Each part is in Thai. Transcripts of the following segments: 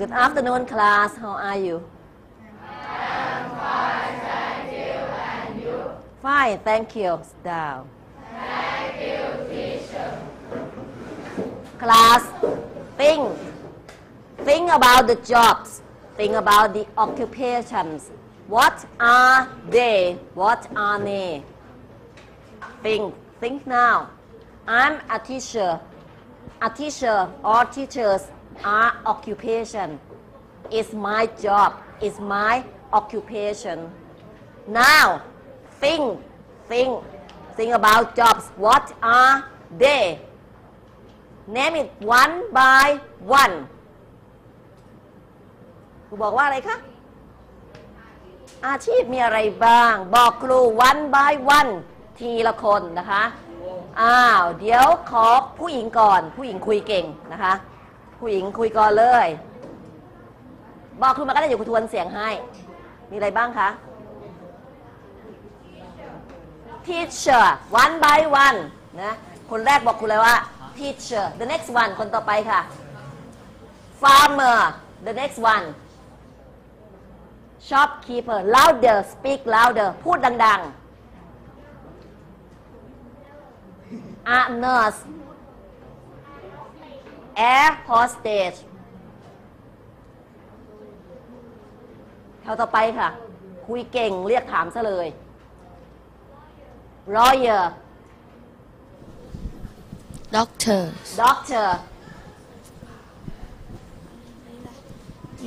Good afternoon, class. How are you? I'm fine, I do and you? Fine. thank you. Down. Thank you, teacher. Class, think. Think about the jobs. Think about the occupations. What are they? What are they? Think. Think now. I'm a teacher. A teacher or teachers are occupation. It's my job. It's my occupation. Now, think, think, think about jobs. What are they? Name it one by one. ครูบอกว่าอะไรคะ อาชีพมีอะไรบ้าง บอกครู one by one ทีละคนนะคะ อ้าว เดี๋ยวขอผู้หญิงก่อน ผู้หญิงคุยเก่งนะคะ ผู้หญิงคุยก่อนเลย บอกครูมาก็ได้อยู่ครูทวนเสียงให้ มีอะไรบ้างคะ teacher one by one นะคนแรกบอกคุณเลยว่า teacher the next one คนต่อไปค่ะ farmer the next one shopkeeper louder speak louder พูดดังๆ a nurse air hostess แถวต่อไปค่ะ คุยเก่งเรียกถามซะเลย lawyer doctor doctor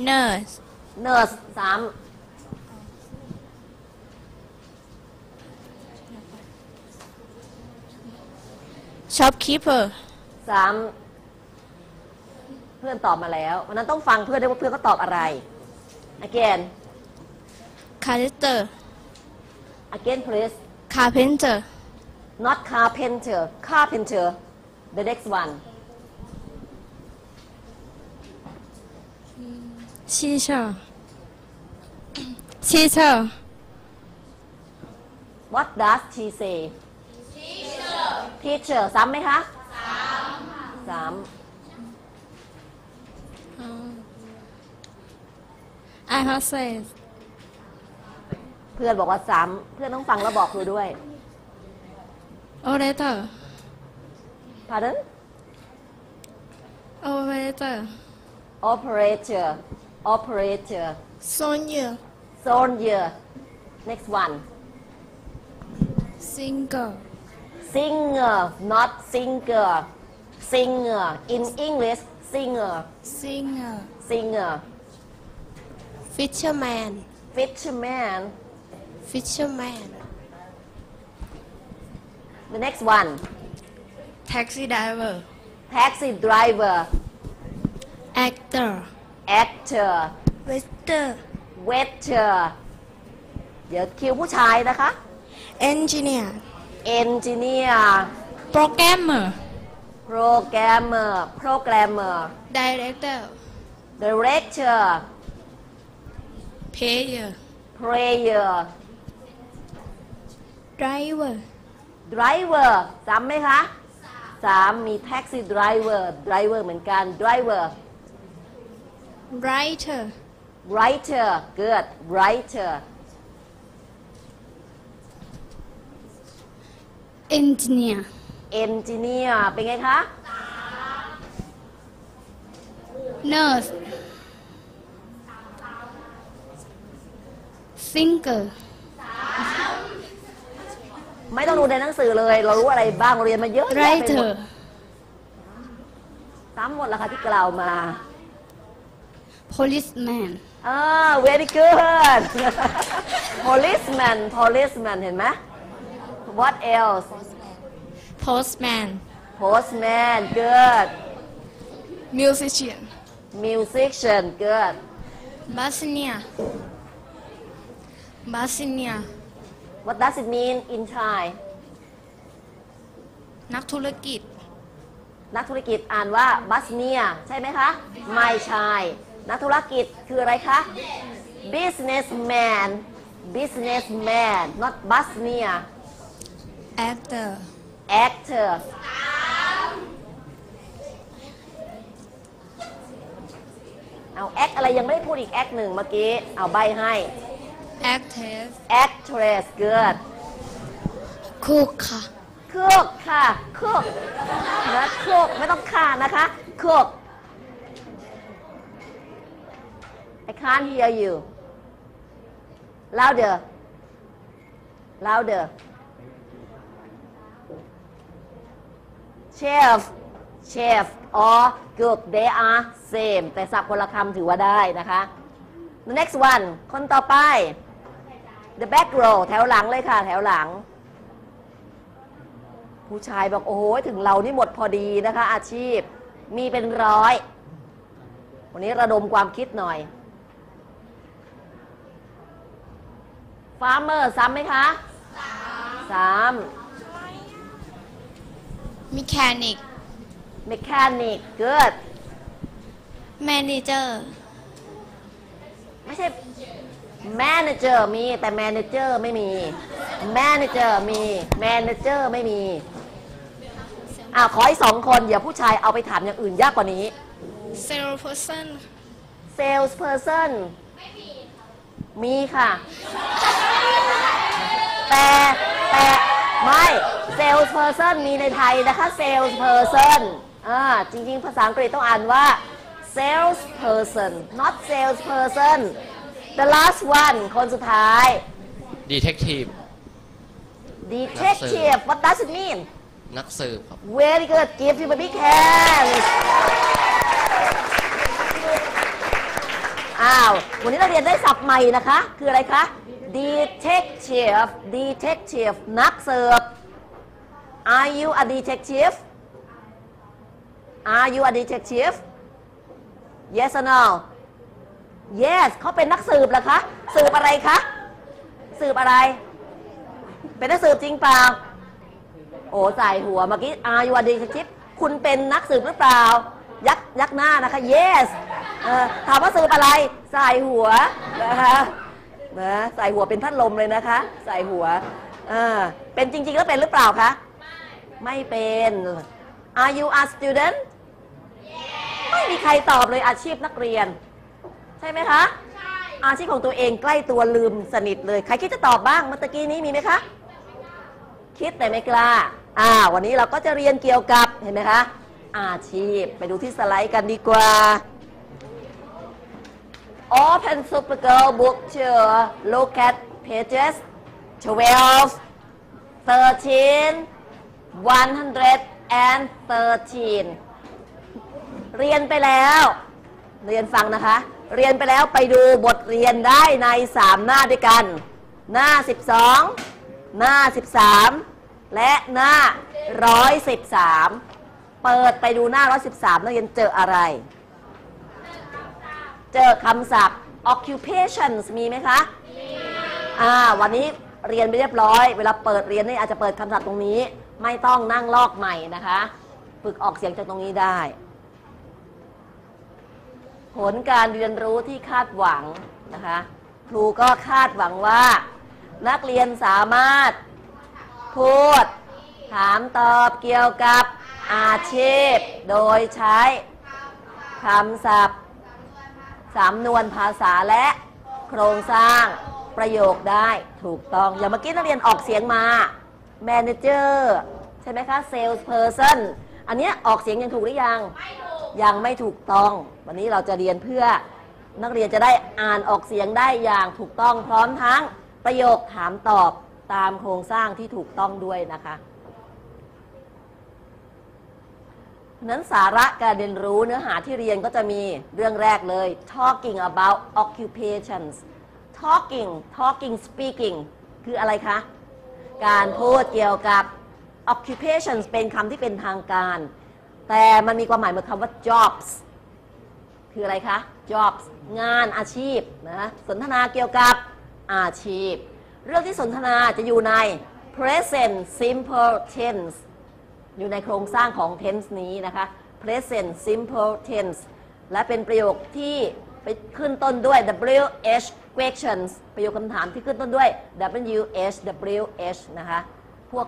nurse nurse สาม shopkeeper สามเพื่อนตอบมาแล้ววันนั้นต้องฟังเพื่อนด้วยว่าเพื่อนเขาตอบอะไร again carpenter again please carpenter not carpenter carpenter the next one teacher teacher what does she say teacher teacher ซ้ำไหมคะสาม I have said เพื่อนบอกว่าซ้ำเพื่อนต้องฟังแล้วบอกครูด้วย operator pardon operator operator operator soldier soldier next one singer singer not singer singer in English singer singer singer fisherman fisherman fisherman the next one taxi driver taxi driver actor actor waiter waiter เดี๋ยวคิวผู้ชายนะคะ engineer engineer programmer programmer programmer director director player player driver driver จำไหมคะสามมี taxi driver driver เหมือนกัน driver writer writer good writer engineer engineer เป็นไงคะ nurse singer ไม่ต้องดูในหนังสือเลย เรารู้อะไรบ้างเราเรียนมาเยอะแยะไปหมด writer ซ้ำหมดแล้วค่ะที่กล่าวมา policeman อ่า very good policeman policeman เห็นไหม what else postman postman good musician musician good bassinia bassinia what does it mean in Thai นักธุรกิจ นักธุรกิจอ่านว่าบัสเนียใช่ไหมคะ ไม่ใช่นักธุรกิจคืออะไรคะ businessman businessman not บัสเนีย actor actor เอาแอคอะไรยังไม่ได้พูดอีกแอคหนึ่งเมื่อกี้ เอาใบให้ active actress good cook ค่ะ cook ค่ะ cook นะ cook ไม่ต้องค่านะคะ cook I can't hear you louder louder chef chef or cook they are same แต่สับคนละคำถือว่าได้นะคะ the next one คนต่อไป the back row แถวหลังเลยค่ะ แถวหลัง ผู้ชายบอกโอ้โหถึงเรานี่หมดพอดีนะคะ อาชีพมีเป็นร้อย วันนี้ระดมความคิดหน่อยฟาร์มเมอร์ซ้ำไหมคะซ้ mechanic ำเม คานิก good manager ไม่ใช่ manager มีแต่ manager ไม่มี manager มี manager ไม่มีอ่าขออีกสองคนอย่าผู้ชายเอาไปถามอย่างอื่นยากกว่านี้ salesperson salesperson มีค่ะ แต่แต่ไม่ salesperson มีในไทยนะคะ salesperson อ่าจริง ๆ ภาษาอังกฤษต้องอ่านว่า salesperson not salesperson the last one คนสุดท้าย detective detective what does it mean นักสืบครับ Very good. Give him a big hand. อ้าว วันนี้เราเรียนได้ศัพท์ใหม่นะคะ คืออะไรคะ detective detective นักสืบ Are you a detective Are you a detective Yes or no Yes เขาเป็นนักสืบเหรอคะ สืบอะไรคะ สืบอะไร เป็นนักสืบจริงเปล่า โอ้ใส่หัวเมื่อกี้อายูอดีชิปคุณเป็นนักสืบหรือเปล่า ยักยักหน้านะคะ yes เออถามว่าสืบอะไร ใส่หัวนะคะนะใส่หัวเป็นพัดลมเลยนะคะ ใส่หัวเออเป็นจริง ๆ แล้วเป็นหรือเปล่าคะ ไม่เป็น Are you a student ไม่มีใครตอบเลยอาชีพนักเรียน ช่ไหมคะอาชีพของตัวเองใกล้ตัวลืมสนิทเลยใครคิดจะตอบบ้างเมื่อตะกี้นี้มีไหมคะคิดแต่ไม่กล้าอ่าวันนี้เราก็จะเรียนเกี่ยวกับเห็นไหมคะอาชีพไปดูที่สไลด์กันดีกว่า Open Supergirl book to look at pages 12 13 113 เรียนไปแล้ว เรียนฟังนะคะ เรียนไปแล้วไปดูบทเรียนได้ใน 3 หน้าด้วยกัน หน้า 12 หน้า 13 และหน้า 113 เปิดไปดูหน้า 113 นักเรียนเจออะไร เจอคำศัพท์ occupations มีไหมคะอ่าวันนี้เรียนไปเรียบร้อย เวลาเปิดเรียนนี่อาจจะเปิดคำศัพท์ตรงนี้ ไม่ต้องนั่งลอกใหม่นะคะ ฝึกออกเสียงจากตรงนี้ได้ ผลการเรียนรู้ที่คาดหวังนะคะ ครูก็คาดหวังว่า นักเรียนสามารถพูด ถามตอบเกี่ยวกับอาชีพ โดยใช้คำศัพท์สำนวนภาษาและโครงสร้างประโยคได้ถูกต้อง อย่างเมื่อกี้นักเรียนออกเสียงมา manager ใช่ไหมคะ sales person อันนี้ออกเสียงยังถูกหรือยัง ยังไม่ถูกต้อง วันนี้เราจะเรียนเพื่อนักเรียนจะได้อ่านออกเสียงได้อย่างถูกต้องพร้อมทั้งประโยคถามตอบตามโครงสร้างที่ถูกต้องด้วยนะคะนั้นสาระการเรียนรู้เนื้อหาที่เรียนก็จะมีเรื่องแรกเลย talking about occupations talking talking speaking คืออะไรคะ การพูดเกี่ยวกับ occupations เป็นคำที่เป็นทางการ แต่มันมีความหมายเหมือนคำว่า jobs คืออะไรคะ jobs งานอาชีพนะสนทนาเกี่ยวกับอาชีพ เรื่องที่สนทนาจะอยู่ใน present simple tense อยู่ในโครงสร้างของ tense นี้นะคะ present simple tense และเป็นประโยคที่ไปขึ้นต้นด้วย WH questions ประโยคคำถามที่ขึ้นต้นด้วย WH WH นะคะ พวก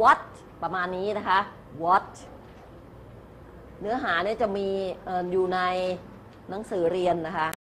what ประมาณนี้นะคะ what เนื้อหาเนี่ยจะมีอยู่ในหนังสือเรียนนะคะ